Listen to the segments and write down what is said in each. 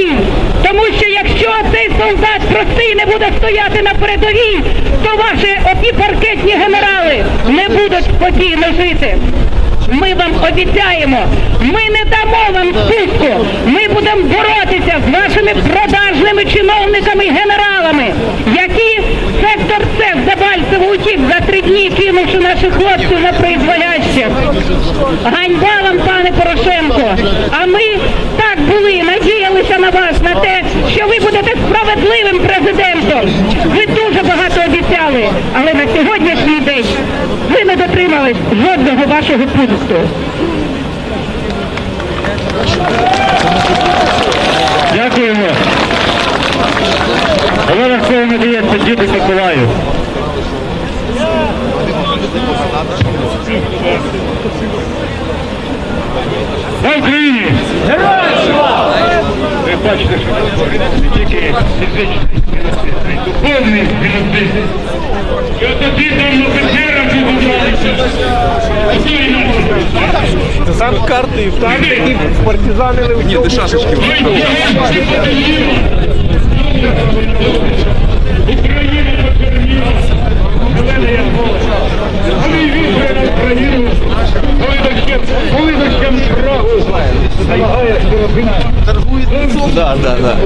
передовій. Тому що якщо цей солдат простий не буде стояти на передовій, то ваші оті паркетні генерали не будуть спокійно жити. Ми вам обіцяємо, ми не дамо вам спуску. Ми будемо боротися з вашими продажними чиновниками і генералами, які сектор С в Дебальцево утік за три дні, кинувши наших хлопців на призволяще. Ганьба вам, пане Порошенко. А ми будете справедливим президентом. Ви дуже багато обіцяли, але на сьогоднішній день ви не дотримались жодного вашого пункту. Дякуємо. Олег слово надається діду Миколаю. На Україні! Бачите, що тут твориться не тільки фізичний геноцид, а й духовний геноцид. І от тоді там офіцерам відбувалися. Хто інакше? Сам карти і танки, які партизанили Ні, ти шашечки. Да, да, да.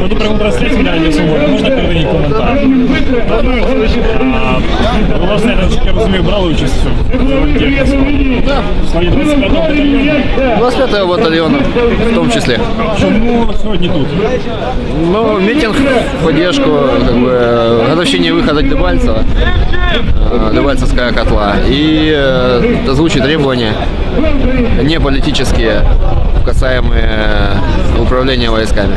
Буду прямо для свободи. не коментар? А, Власне, я наскільки розумію, брали участь в Київську. В складі 25-го батальйону. 25 батальона в том числе. Чому сьогодні тут? Ну, митинг в поддержку как бы, э, годовщине выхода Дебальцева, э, Дебальцевская котла, и э, озвучить требования не политические, касаемые э, управления войсками.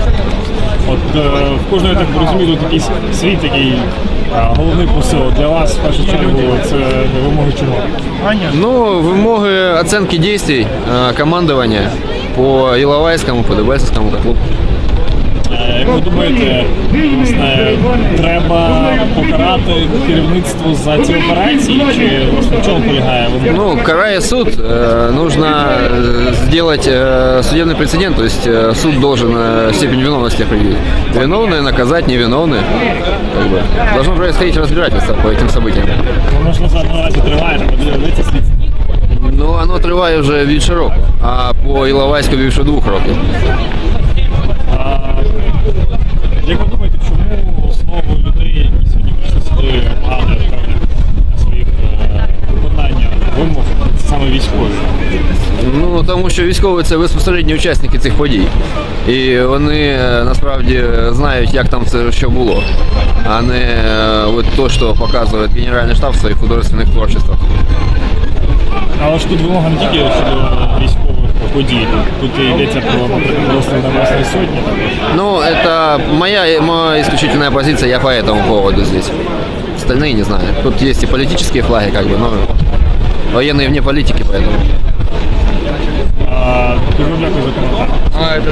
От е, в кожної, так розумію, тут якийсь свій такий е, головний посил. Для вас, в першу чергу, це вимоги чого? Ну, вимоги оценки действий командування командования по Іловайському, по Дебальцевському котлу. Е, Як ви думаєте, власне, треба покарати керівництво за ці операції? Чи власне в чому полягає? вимога? Ну, карая суд, э, нужно э, сделать э, судебный прецедент, то есть э, суд должен э, степень виновности определить. Виновные наказать невиновные. Как бы. Должно происходить разбирательство по этим событиям. Воно ж на наразі триває, треба дивитися слідство. Ну, оно триває вже більше року, а по Іловайську більше двох років. Як ви думаєте, чому основою людей, які сьогодні прийшли сюди, певних своїх е, виконання вимог, саме військові? Ну, тому що військові це безпосередні учасники цих подій. І вони е, насправді знають, як там це що було, а не е, от то, що показує Генеральний штаб в своїх художественних творчествах. Але ж тут вимога не тільки щодо подій, тут і йдеться про просто Небесної сотні. Ну, это моя, моя исключительная позиция, я по этому поводу здесь. Остальные не знаю. Тут есть и политические флаги, как бы, но военные вне политики, поэтому. А, Дуже дякую за коментар. А, это